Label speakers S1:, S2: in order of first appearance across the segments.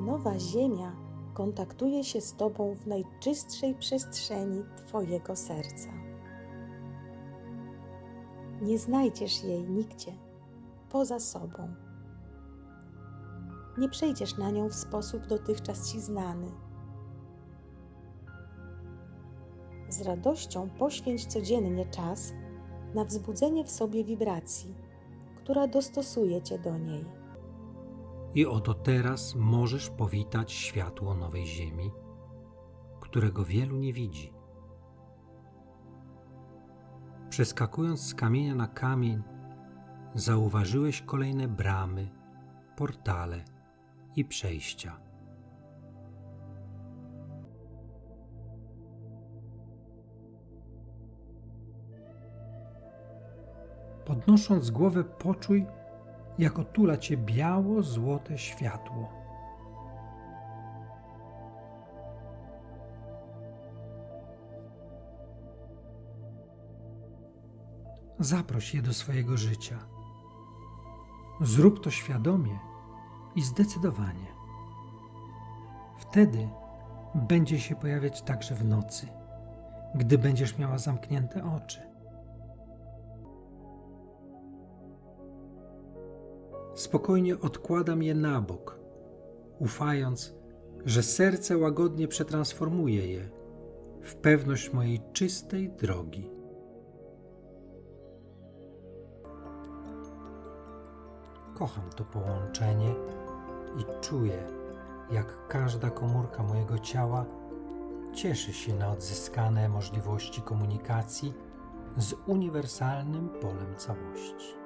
S1: Nowa Ziemia kontaktuje się z Tobą w najczystszej przestrzeni Twojego serca. Nie znajdziesz jej nigdzie poza sobą. Nie przejdziesz na nią w sposób dotychczas Ci znany. Z radością poświęć codziennie czas na wzbudzenie w sobie wibracji, która dostosuje Cię do niej.
S2: I oto teraz możesz powitać światło nowej Ziemi, którego wielu nie widzi. Przeskakując z kamienia na kamień, zauważyłeś kolejne bramy, portale i przejścia. Podnosząc głowę, poczuj, jak otula cię biało-złote światło. Zaproś je do swojego życia. Zrób to świadomie i zdecydowanie. Wtedy będzie się pojawiać także w nocy, gdy będziesz miała zamknięte oczy. Spokojnie odkładam je na bok, ufając, że serce łagodnie przetransformuje je w pewność mojej czystej drogi. Kocham to połączenie i czuję, jak każda komórka mojego ciała cieszy się na odzyskane możliwości komunikacji z uniwersalnym polem całości.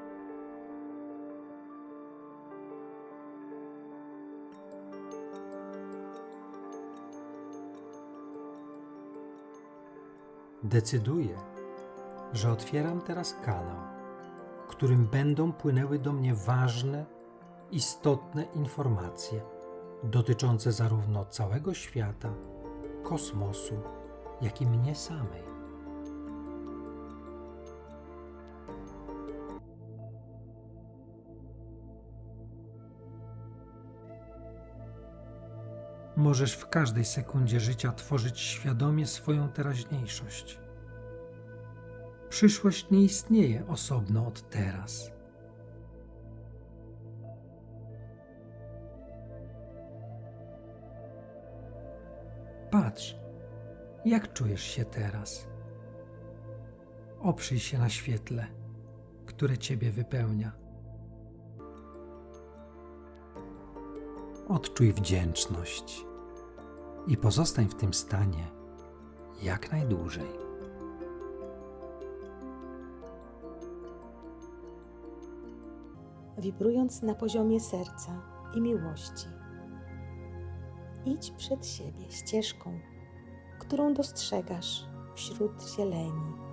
S2: Decyduję, że otwieram teraz kanał, którym będą płynęły do mnie ważne, istotne informacje dotyczące zarówno całego świata, kosmosu, jak i mnie samej. Możesz w każdej sekundzie życia tworzyć świadomie swoją teraźniejszość. Przyszłość nie istnieje osobno od teraz. Patrz, jak czujesz się teraz. Oprzyj się na świetle, które Ciebie wypełnia. Odczuj wdzięczność i pozostań w tym stanie jak najdłużej.
S1: wibrując na poziomie serca i miłości. Idź przed siebie ścieżką, którą dostrzegasz wśród zieleni.